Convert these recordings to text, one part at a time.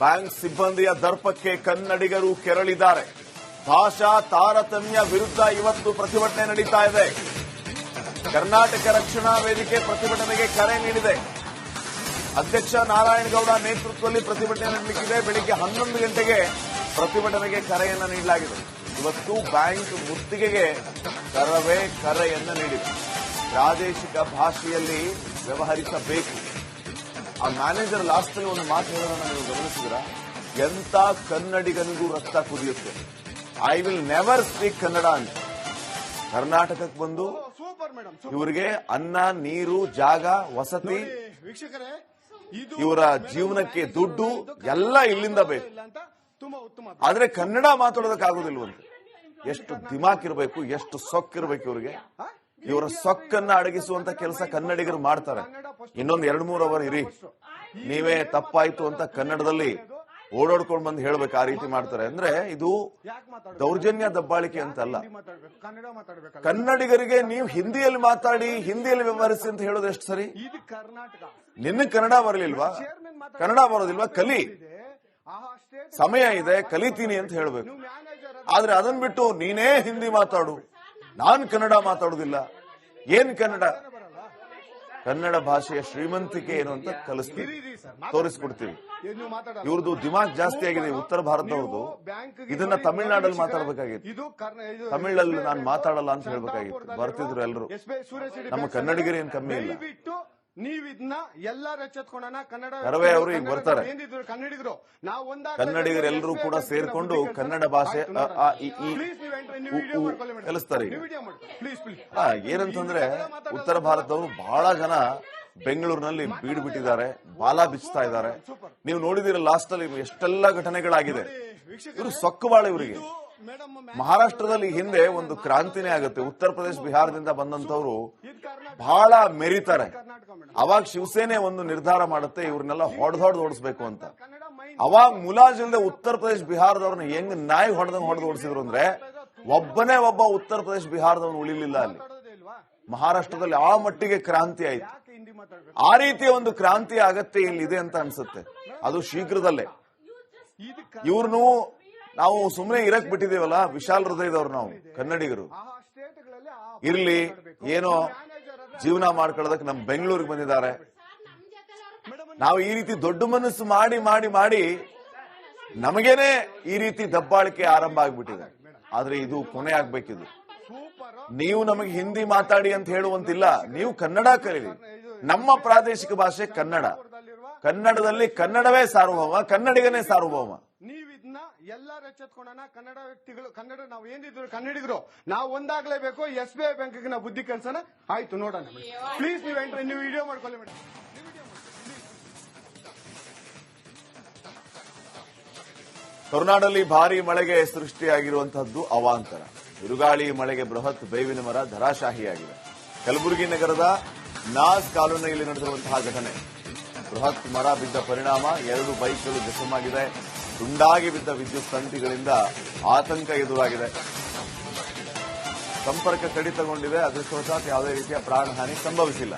Bank ಸಿಬ್ಬಂದಿಯ ದರ್ಪಕ್ಕೆ ಕನ್ನಡಿಗರು ಕೆರಳಿದ್ದಾರೆ. ಭಾಷಾ ತಾರತಮ್ಯ ವಿರುದ್ಧ ಇವತ್ತು ಪ್ರತಿಭಟನೆ ನಡೀತಾ ಇದೆ. ಕರ್ನಾಟಕ ರಕ್ಷಣಾ ವೇದಿಕೆ ಪ್ರತಿಭಟನೆಗೆ ಕರೆ ನೀಡಿದೆ. ಅಧ್ಯಕ್ಷ ನಾರಾಯಣಗೌಡ ನೇತೃತ್ವದಲ್ಲಿ ಪ್ರತಿಭಟನೆ ನಡೆಯಲಿಕ್ಕಿದೆ ಬೆಳಿಗ್ಗೆ ಹನ್ನೊಂದು ಗಂಟೆಗೆ ಪ್ರತಿಭಟನೆಗೆ ಕರೆಯನ್ನು ನೀಡಲಾಗಿದೆ. ಇವತ್ತು ಬ್ಯಾಂಕ್ ಮುತ್ತಿಗೆಗೆ ಕರವೇ ಕರೆಯನ್ನು ನೀಡಿದೆ. ಪ್ರಾದೇಶಿಕ ಭಾಷೆಯಲ್ಲಿ ವ್ಯವಹರಿಸಬೇಕು. ಆ ಮ್ಯಾನೇಜರ್ ಲಾಸ್ಟ್ ಅಲ್ಲಿ ಒಂದು ಮಾತು ಹೇಳೋದನ್ನ ನೀವು ಗಮನಿಸಿದ್ರ? ಎಂತ ಕನ್ನಡಿಗನಿಗೂ ರಕ್ತ ಕುದಿಯುತ್ತೆ? I will never speak Kannada ಅಂತ. ಕರ್ನಾಟಕಕ್ಕೆ ಬಂದು ಸೂಪರ್ ಮೇಡಮ್ ಇವರಿಗೆ ಅನ್ನ ನೀರು ಜಾಗ ವಸತಿ ಇವರ ಜೀವನಕ್ಕೆ ದುಡ್ಡು ಎಲ್ಲ ಇಲ್ಲಿಂದ ಬೇಕು. ಆದ್ರೆ ಕನ್ನಡ ಮಾತಾಡೋದಕ್ಕಾಗೋದಿಲ್ವಂತೆ. ಎಷ್ಟು ದಿಮಾಕ್ ಇರಬೇಕು ಎಷ್ಟು ಸೊಕ್ಕಿರ್ಬೇಕು ಇವರಿಗೆ? ಇವರ ಸೊಕ್ಕನ್ನ ಅಡಗಿಸುವಂತ ಕೆಲಸ ಕನ್ನಡಿಗರು ಮಾಡ್ತಾರೆ. ಇನ್ನೊಂದ್ ಎರಡ್ ಮೂರ್ ಅವರ್ ಇರಿ. ನೀವೇ ತಪ್ಪಾಯ್ತು ಅಂತ ಕನ್ನಡದಲ್ಲಿ ಓಡಾಡ್ಕೊಂಡ್ ಬಂದು ಹೇಳ್ಬೇಕು ಆ ರೀತಿ ಮಾಡ್ತಾರೆ. ಅಂದ್ರೆ ಇದು ದೌರ್ಜನ್ಯ ದಬ್ಬಾಳಿಕೆ ಅಂತಲ್ಲ. ಕನ್ನಡಿಗರಿಗೆ ನೀವು ಹಿಂದಿಯಲ್ಲಿ ಮಾತಾಡಿ, ಹಿಂದಿಯಲ್ಲಿ ವ್ಯವಹರಿಸಿ ಅಂತ ಹೇಳೋದು ಎಷ್ಟು ಸರಿ? ನಿನ್ನ ಕನ್ನಡ ಬರಲಿಲ್ವಾ. ಕನ್ನಡ ಬರೋದಿಲ್ವಾ? ಕಲಿ. ಸಮಯ ಇದೆ, ಕಲಿತೀನಿ ಅಂತ ಹೇಳ್ಬೇಕು. ಆದ್ರೆ ಅದನ್ ಬಿಟ್ಟು ನೀನೇ ಹಿಂದಿ ಮಾತಾಡು. ನಾನ್ ಕನ್ನಡ ಮಾತಾಡೋದಿಲ್ಲ. ಏನ್ ಕನ್ನಡ? ಕನ್ನಡ ಭಾಷೆಯ ಶ್ರೀಮಂತಿಕೆ ಏನು ಅಂತ ಕಲಿಸ್ತೀವಿ. ತೋರಿಸ್ಕೊಡ್ತೀವಿ. ಇವ್ರದ್ದು ದಿಮಾಗ್ ಜಾಸ್ತಿ ಆಗಿದೆ, ಉತ್ತರ ಭಾರತದವ್ರದ್ದು ಇದನ್ನ ತಮಿಳ್ನಾಡಲ್ಲಿ ಮಾತಾಡ್ಬೇಕಾಗಿತ್ತು. ತಮಿಳಲ್ಲಿ ನಾನು ಮಾತಾಡಲ್ಲ ಅಂತ ಹೇಳ್ಬೇಕಾಗಿತ್ತು. ಬರ್ತಿದ್ರು ಸಿಟಿ ನಮ್ಮ ಕನ್ನಡಿಗರೇನ್ ಕಮ್ಮಿ ಇಲ್ಲ. ದಯವಿಟ್ಟು ನೀವ್ ಇದನ್ನ ಎಲ್ಲಾರು ಎಚ್ಚೆತ್ಕೊಳ್ಳೋಣ ಕನ್ನಡ ಕರವೇ ಅವ್ರು ಈಗ ಬರ್ತಾರೆ. ಏನಿದ್ರು ಕನ್ನಡಿಗರು. ನಾವು ಒಂದಾಗ ಕನ್ನಡಿಗರೆಲ್ಲರೂ ಕೂಡ ಸೇರ್ಕೊಂಡು ಕನ್ನಡ ಭಾಷೆ ಕಲಿಸ್ತಾರೆ. ಏನಂತಂದ್ರೆ ಉತ್ತರ ಭಾರತದವರು ಬಹಳ ಜನ ಬೆಂಗಳೂರಿನಲ್ಲಿ ಬೀಡು ಬಿಟ್ಟಿದ್ದಾರೆ ಬಾಲ ಬಿಚ್ತಾ ಇದ್ದಾರೆ. ನೀವು ನೋಡಿದಿರ ಲಾಸ್ಟ್ ಅಲ್ಲಿ ಎಷ್ಟೆಲ್ಲ ಘಟನೆಗಳಾಗಿದೆ. ಇವರು ಸೊಕ್ಕವಾಳ ಇವರಿಗೆ. ಮಹಾರಾಷ್ಟ್ರದಲ್ಲಿ ಹಿಂದೆ ಒಂದು ಕ್ರಾಂತಿನೇ ಆಗುತ್ತೆ. ಉತ್ತರ ಪ್ರದೇಶ ಬಿಹಾರದಿಂದ ಬಂದಂತವ್ರು ಬಹಳ ಮೆರಿತಾರೆ. ಅವಾಗ ಶಿವಸೇನೆ ಒಂದು ನಿರ್ಧಾರ ಮಾಡುತ್ತೆ ಇವ್ರನ್ನೆಲ್ಲ ಹೊಡೆದೊಡೆದು ಓಡಿಸ್ಬೇಕು ಅಂತ. ಅವಾಗ ಮುಲಾಜಿಲ್ದೆ ಉತ್ತರ ಪ್ರದೇಶ ಬಿಹಾರದವ್ರನ್ನ ಹೆಂಗ್ ನಾಯಿ ಹೊಡೆದಂಗ್ ಹೊಡೆದು ಓಡಿಸಿದ್ರು ಅಂದ್ರೆ ಒಬ್ಬನೇ ಒಬ್ಬ ಉತ್ತರ ಪ್ರದೇಶ ಬಿಹಾರದವನು ಉಳಿಲಿಲ್ಲ ಅಲ್ಲಿ. ಮಹಾರಾಷ್ಟ್ರದಲ್ಲಿ ಆ ಮಟ್ಟಿಗೆ ಕ್ರಾಂತಿ ಆಯ್ತು. ಆ ರೀತಿಯ ಒಂದು ಕ್ರಾಂತಿ ಅಗತ್ಯ ಇಲ್ಲಿದೆ ಅಂತ ಅನ್ಸುತ್ತೆ. ಅದು ಶೀಘ್ರದಲ್ಲೇ. ಇದು ಇವ್ರನ್ನು ನಾವು ಸುಮ್ಮನೆ ಇರಕ್ ಬಿಟ್ಟಿದೀವಲ್ಲ ವಿಶಾಲ ಹೃದಯದವ್ರು ನಾವು ಕನ್ನಡಿಗರು. ಇರ್ಲಿ ಏನೋ ಜೀವನ ಮಾಡ್ಕೊಳ್ಳೋದಕ್ಕೆ ನಮ್ ಬೆಂಗಳೂರಿಗೆ ಬಂದಿದ್ದಾರೆ. ನಾವು ಈ ರೀತಿ ದೊಡ್ಡ ಮನಸ್ಸು ಮಾಡಿ ಮಾಡಿ ಮಾಡಿ ನಮಗೇನೆ ಈ ರೀತಿ ದಬ್ಬಾಳಿಕೆ ಆರಂಭ ಆಗ್ಬಿಟ್ಟಿದೆ. ಆದ್ರೆ ಇದು ಕೊನೆ ಆಗ್ಬೇಕಿದು. ನೀವು ನಮಗೆ ಹಿಂದಿ ಮಾತಾಡಿ ಅಂತ ಹೇಳುವಂತಿಲ್ಲ. ನೀವು ಕನ್ನಡ ಕಲೀರಿ. ನಮ್ಮ ಪ್ರಾದೇಶಿಕ ಭಾಷೆ ಕನ್ನಡ. ಕನ್ನಡದಲ್ಲಿ ಕನ್ನಡವೇ ಸಾರ್ವಭೌಮ, ಕನ್ನಡಿಗನೇ ಸಾರ್ವಭೌಮ. ನೀವ್ ಇದನ್ನ ಎಲ್ಲಾರು ಎಚ್ಚೆತ್ಕೊಳ್ಳೋಣ ಕನ್ನಡ ವ್ಯಕ್ತಿಗಳು, ಕನ್ನಡ ನಾವು ಏನಿದ್ರು ಕನ್ನಡಿಗರು, ನಾವು ಒಂದಾಗ್ಲೇಬೇಕು, ಎಸ್ ಬಿ ಐ ಬ್ಯಾಂಕ್ಗೆ ನಾವು ಬುದ್ಧಿ ಕೆಲ್ಸನ ಆಯ್ತು, ನೋಡೋಣ ಪ್ಲೀಸ್ ನೀವು ಎಂಟ್ರಿ ನೀವು ವಿಡಿಯೋ ಮಾಡ್ಕೊಳ್ಳಿ ಮೇಡಮ್ ಕರುನಾಡಲ್ಲಿ ಭಾರಿ ಮಳೆಗೆ ಸೃಷ್ಟಿಯಾಗಿರುವಂತಹದ್ದು ಅವಾಂತರ. ಬಿರುಗಾಳಿ ಮಳೆಗೆ ಬೃಹತ್ ಬೇವಿನ ಮರ ಧರಾಶಾಹಿಯಾಗಿದೆ. ಕಲಬುರಗಿ ನಗರದ ನಾಸ್ ಕಾಲೋನಿಯಲ್ಲಿ ನಡೆದಿರುವಂತಹ ಘಟನೆ. ಬೃಹತ್ ಮರ ಬಿದ್ದ ಪರಿಣಾಮ ಎರಡು ಬೈಕ್ಗಳು ಜಖಮಾಗಿದೆ ತುಂಡಾಗಿ ಬಿದ್ದ ವಿದ್ಯುತ್ ತಂತಿಗಳಿಂದ ಆತಂಕ ಎದುರಾಗಿದೆ. ಸಂಪರ್ಕ ಕಡಿತಗೊಂಡಿದೆ ಅದೃಷ್ಟವಶಾತ್ ಯಾವುದೇ ರೀತಿಯ ಪ್ರಾಣಹಾನಿ ಸಂಭವಿಸಿಲ್ಲ.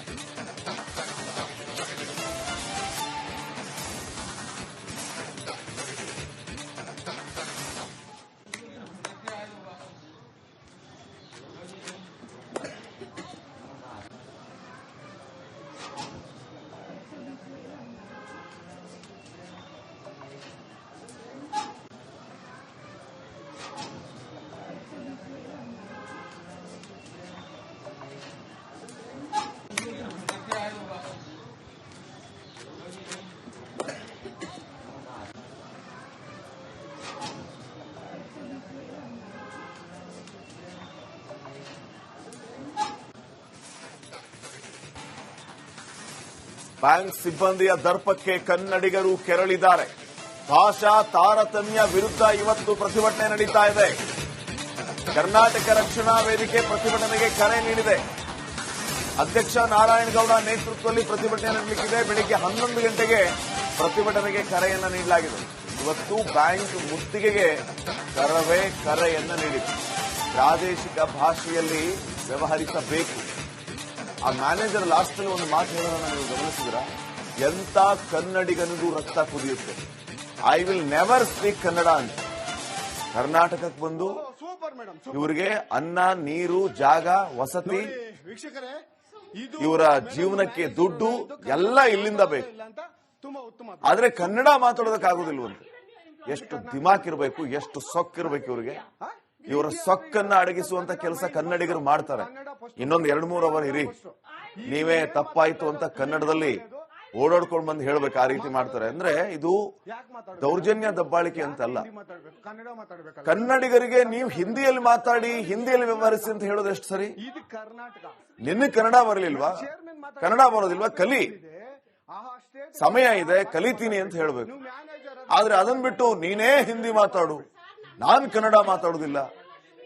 ಬ್ಯಾಂಕ್ ಸಿಬ್ಬಂದಿಯ ದರ್ಪಕ್ಕೆ ಕನ್ನಡಿಗರು ಕೆರಳಿದ್ದಾರೆ. ಭಾಷಾ ತಾರತಮ್ಯ ವಿರುದ್ಧ ಇವತ್ತು ಪ್ರತಿಭಟನೆ ನಡೀತಾ ಇದೆ. ಕರ್ನಾಟಕ ರಕ್ಷಣಾ ವೇದಿಕೆ ಪ್ರತಿಭಟನೆಗೆ ಕರೆ ನೀಡಿದೆ. ಅಧ್ಯಕ್ಷ ನಾರಾಯಣಗೌಡ ನೇತೃತ್ವದಲ್ಲಿ ಪ್ರತಿಭಟನೆ ನಡೆಯಲಿಕ್ಕಿದೆ ಬೆಳಿಗ್ಗೆ ಹನ್ನೊಂದು ಗಂಟೆಗೆ ಪ್ರತಿಭಟನೆಗೆ ಕರೆಯನ್ನು ನೀಡಲಾಗಿದೆ. ಇವತ್ತು ಬ್ಯಾಂಕ್ ಮುತ್ತಿಗೆಗೆ ಕರವೇ ಕರೆಯನ್ನು ನೀಡಿದೆ. ಪ್ರಾದೇಶಿಕ ಭಾಷೆಯಲ್ಲಿ ವ್ಯವಹರಿಸಬೇಕು. ಆ ಮ್ಯಾನೇಜರ್ ಲಾಸ್ಟ್ ಅಲ್ಲಿ ಒಂದು ಮಾತು ಹೇಳೋದನ್ನ ನೀವು ಗಮನಿಸಿದ್ರ? ಎಂತ ಕನ್ನಡಿಗನಿಗೂ ರಕ್ತ ಕುದಿಯುತ್ತೆ. I will never speak Kannada ಅಂತ. ಕರ್ನಾಟಕಕ್ಕೆ ಬಂದು ಇವರಿಗೆ ಅನ್ನ ನೀರು ಜಾಗ ವಸತಿ ಇವರ ಜೀವನಕ್ಕೆ ದುಡ್ಡು ಎಲ್ಲ ಇಲ್ಲಿಂದ ಬೇಕು. ಆದ್ರೆ ಕನ್ನಡ ಮಾತಾಡೋದಕ್ಕಾಗೋದಿಲ್ವಂತೆ. ಎಷ್ಟು ದಿಮಾಕ್ ಇರಬೇಕು ಎಷ್ಟು ಸೊಕ್ಕಿರ್ಬೇಕು ಇವ್ರಿಗೆ. ಇವರ ಸೊಕ್ಕನ್ನ ಅಡಗಿಸುವಂತ ಕೆಲಸ ಕನ್ನಡಿಗರು ಮಾಡ್ತಾರೆ. ಇನ್ನೊಂದು ಎರಡ್ ಮೂರು ಅವರ್ ಇರಿ. ನೀವೇ ತಪ್ಪಾಯ್ತು ಅಂತ ಕನ್ನಡದಲ್ಲಿ ಓಡಾಡ್ಕೊಂಡು ಬಂದು ಹೇಳ್ಬೇಕು ಆ ರೀತಿ ಮಾಡ್ತಾರೆ. ಅಂದ್ರೆ ಇದು ದೌರ್ಜನ್ಯ ದಬ್ಬಾಳಿಕೆ ಅಂತಲ್ಲ. ಕನ್ನಡಿಗರಿಗೆ ನೀವು ಹಿಂದಿಯಲ್ಲಿ ಮಾತಾಡಿ, ಹಿಂದಿಯಲ್ಲಿ ವ್ಯವಹರಿಸಿ ಅಂತ ಹೇಳೋದು ಎಷ್ಟು ಸರಿ? ನಿನ್ನ ಕನ್ನಡ ಬರಲಿಲ್ವಾ? ಕನ್ನಡ ಬರೋದಿಲ್ವಾ? ಕಲಿ. ಸಮಯ ಇದೆ, ಕಲಿತೀನಿ ಅಂತ ಹೇಳ್ಬೇಕು. ಆದ್ರೆ ಅದನ್ ಬಿಟ್ಟು ನೀನೇ ಹಿಂದಿ ಮಾತಾಡು. ನಾನ್ ಕನ್ನಡ ಮಾತಾಡೋದಿಲ್ಲ.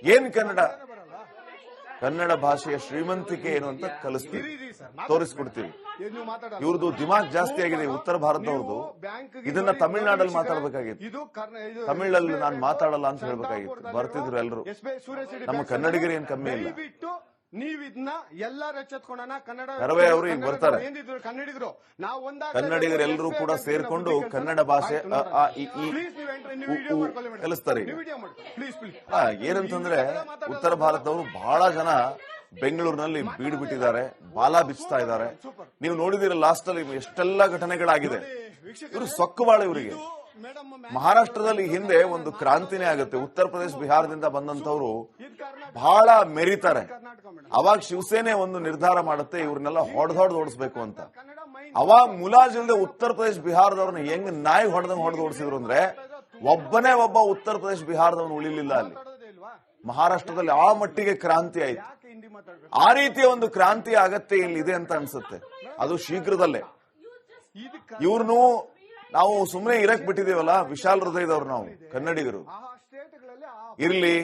ಏನ್ ಕನ್ನಡ? ಕನ್ನಡ ಭಾಷೆಯ ಶ್ರೀಮಂತಿಕೆ ಏನು ಅಂತ ಕಲಿಸ್ತೀವಿ. ತೋರಿಸ್ಕೊಡ್ತೀವಿ. ಇವ್ರದ್ದು ದಿಮಾಗ್ ಜಾಸ್ತಿ ಆಗಿದೆ ಉತ್ತರ ಭಾರತದವ್ರದ್ದು ಇದನ್ನ ತಮಿಳ್ನಾಡಲ್ಲಿ ಮಾತಾಡ್ಬೇಕಾಗಿತ್ತು. ತಮಿಳಲ್ಲಿ ನಾನು ಮಾತಾಡಲ್ಲ ಅಂತ ಹೇಳ್ಬೇಕಾಗಿತ್ತು. ಬರ್ತಿದ್ರು ಎಲ್ಲರೂ ನಮ್ಮ ಕನ್ನಡಿಗರು ಏನ್ ಕಮ್ಮಿ ಇಲ್ಲ. ಬಿಟ್ಟು ನೀವ್ ಇದನ್ನ ಎಲ್ಲಾರು ಎಚ್ಚೆತ್ಕೊಳ್ಳೋಣ ಕನ್ನಡ ಕರವೇ ಅವರು ಈಗ ಬರ್ತಾರೆ. ಏನಿದ್ರು ಕನ್ನಡಿಗರು. ನಾವು ಒಂದಾಗ ಕನ್ನಡಿಗರೆಲ್ಲರೂ ಕೂಡ ಸೇರ್ಕೊಂಡು ಕನ್ನಡ ಭಾಷೆ ಕಲಿಸ್ತಾರೆ ಏನಂತಂದ್ರೆ ಉತ್ತರ ಭಾರತದವರು ಬಹಳ ಜನ ಬೆಂಗಳೂರಿನಲ್ಲಿ ಬೀಡು ಬಿಟ್ಟಿದ್ದಾರೆ ಬಾಲ ಬಿಚ್ತಾ ಇದ್ದಾರೆ. ನೀವು ನೋಡಿದಿರ ಲಾಸ್ಟ್ ಅಲ್ಲಿ ಎಷ್ಟೆಲ್ಲ ಘಟನೆಗಳಾಗಿದೆ. ಇವರು ಸೊಕ್ಕು ಬಾಳ ಇವರಿಗೆ ಮಹಾರಾಷ್ಟ್ರದಲ್ಲಿ ಹಿಂದೆ ಒಂದು ಕ್ರಾಂತಿನೇ ಆಗುತ್ತೆ. ಉತ್ತರ ಪ್ರದೇಶ ಬಿಹಾರದಿಂದ ಬಂದಂತವರು ಬಹಳ ಮೆರಿತಾರೆ. ಅವಾಗ ಶಿವಸೇನೆ ಒಂದು ನಿರ್ಧಾರ ಮಾಡುತ್ತೆ ಇವ್ರನ್ನೆಲ್ಲ ಹೊಡೆದ್ ಹೊಡೆದ್ ಓಡಿಸ್ಬೇಕು ಅಂತ. ಅವಾಗ ಮುಲಾಜಿಲ್ದೆ ಉತ್ತರ ಪ್ರದೇಶ ಬಿಹಾರದವ್ರನ್ನ ಹೆಂಗ್ ನಾಯಿ ಹೊಡೆದಂಗ್ ಹೊಡೆದು ಓಡಿಸಿದ್ರು ಅಂದ್ರೆ ಒಬ್ಬನೇ ಒಬ್ಬ ಉತ್ತರ ಪ್ರದೇಶ ಬಿಹಾರದವನು ಉಳಿಲಿಲ್ಲ ಅಲ್ಲಿ. ಮಹಾರಾಷ್ಟ್ರದಲ್ಲಿ ಆ ಮಟ್ಟಿಗೆ ಕ್ರಾಂತಿ ಆಯ್ತು. ಆ ರೀತಿಯ ಒಂದು ಕ್ರಾಂತಿ ಆಗತ್ತೆ ಇಲ್ಲಿ ಇದೆ ಅಂತ ಅನ್ಸುತ್ತೆ. ಅದು ಶೀಘ್ರದಲ್ಲೇ. ಇವ್ರನ್ನು ನಾವು ಸುಮ್ಮನೆ ಇರಕ್ ಬಿಟ್ಟಿದೀವಲ್ಲ ವಿಶಾಲ ಹೃದಯದವ್ರು ನಾವು, ಕನ್ನಡಿಗರು. ಇರ್ಲಿ,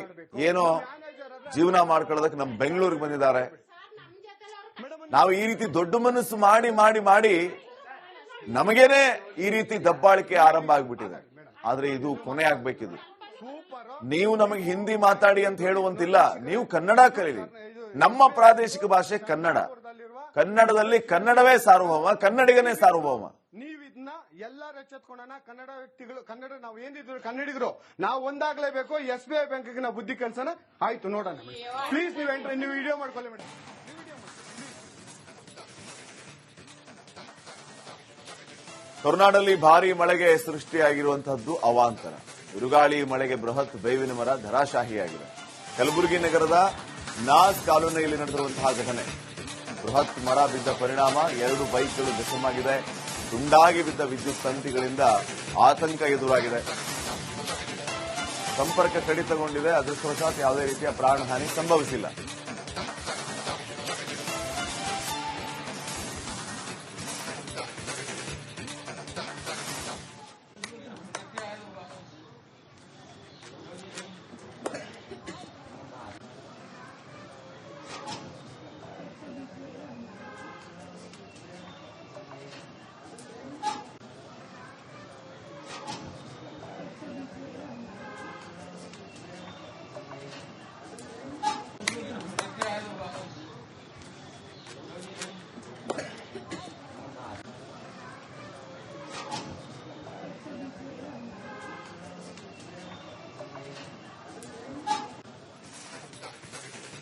ಏನೋ ಜೀವನ ಮಾಡ್ಕೊಳ್ಳೋದಕ್ಕೆ ನಮ್ ಬೆಂಗಳೂರಿಗೆ ಬಂದಿದ್ದಾರೆ. ನಾವು ಈ ರೀತಿ ದೊಡ್ಡ ಮನಸ್ಸು ಮಾಡಿ ಮಾಡಿ ಮಾಡಿ ನಮಗೇನೆ ಈ ರೀತಿ ದಬ್ಬಾಳಿಕೆ ಆರಂಭ ಆಗ್ಬಿಟ್ಟಿದೆ. ಆದ್ರೆ ಇದು ಕೊನೆ ಆಗ್ಬೇಕಿದು. ನೀವು ನಮಗೆ ಹಿಂದಿ ಮಾತಾಡಿ ಅಂತ ಹೇಳುವಂತಿಲ್ಲ. ನೀವು ಕನ್ನಡ ಕಲೀರಿ. ನಮ್ಮ ಪ್ರಾದೇಶಿಕ ಭಾಷೆ ಕನ್ನಡ. ಕನ್ನಡದಲ್ಲಿ ಕನ್ನಡವೇ ಸಾರ್ವಭೌಮ, ಕನ್ನಡಿಗನೇ ಸಾರ್ವಭೌಮ. ಇದನ್ನ ಎಲ್ಲಾರು ಎಚ್ಚೆತ್ಕೊಂಡಣ ಕನ್ನಡ ವ್ಯಕ್ತಿಗಳು, ಕನ್ನಡ ನಾವು ಏನಿದ್ರು ಕನ್ನಡಿಗರು, ನಾವು ಒಂದಾಗ್ಲೇಬೇಕು, ಎಸ್ ಬಿ ಐ ಬ್ಯಾಂಕ್ಗೆ ಬುದ್ಧಿ ಕೆಲಸನ ಆಯ್ತು, ನೋಡೋಣ ಪ್ಲೀಸ್ ನೀವು ಎಂಟ್ರಿ ನೀವು ವಿಡಿಯೋ ಮಾಡ್ಕೊಳ್ಳಿ ಮೇಡಮ್ ಕರುನಾಡಲ್ಲಿ ಭಾರಿ ಮಳೆಗೆ ಸೃಷ್ಟಿಯಾಗಿರುವಂತಹದ್ದು ಅವಾಂತರ. ಬಿರುಗಾಳಿ ಮಳೆಗೆ ಬೃಹತ್ ಬೇವಿನ ಮರ ಧರಾಶಾಹಿಯಾಗಿದೆ. ಕಲಬುರಗಿ ನಗರದ ನಾಸ್ ಕಾಲೋನಿಯಲ್ಲಿ ನಡೆದಿರುವಂತಹ ಘಟನೆ. ಬೃಹತ್ ಮರ ಬಿದ್ದ ಪರಿಣಾಮ ಎರಡು ಬೈಕ್ಗಳು ಜಖಮಾಗಿದೆ ತುಂಡಾಗಿ ಬಿದ್ದ ವಿದ್ಯುತ್ ತಂತಿಗಳಿಂದ ಆತಂಕ ಎದುರಾಗಿದೆ. ಸಂಪರ್ಕ ಕಡಿತಗೊಂಡಿದೆ. ಅದೃಷ್ಟವಶಾತ್ ಯಾವುದೇ ರೀತಿಯ ಪ್ರಾಣಹಾನಿ ಸಂಭವಿಸಿಲ್ಲ.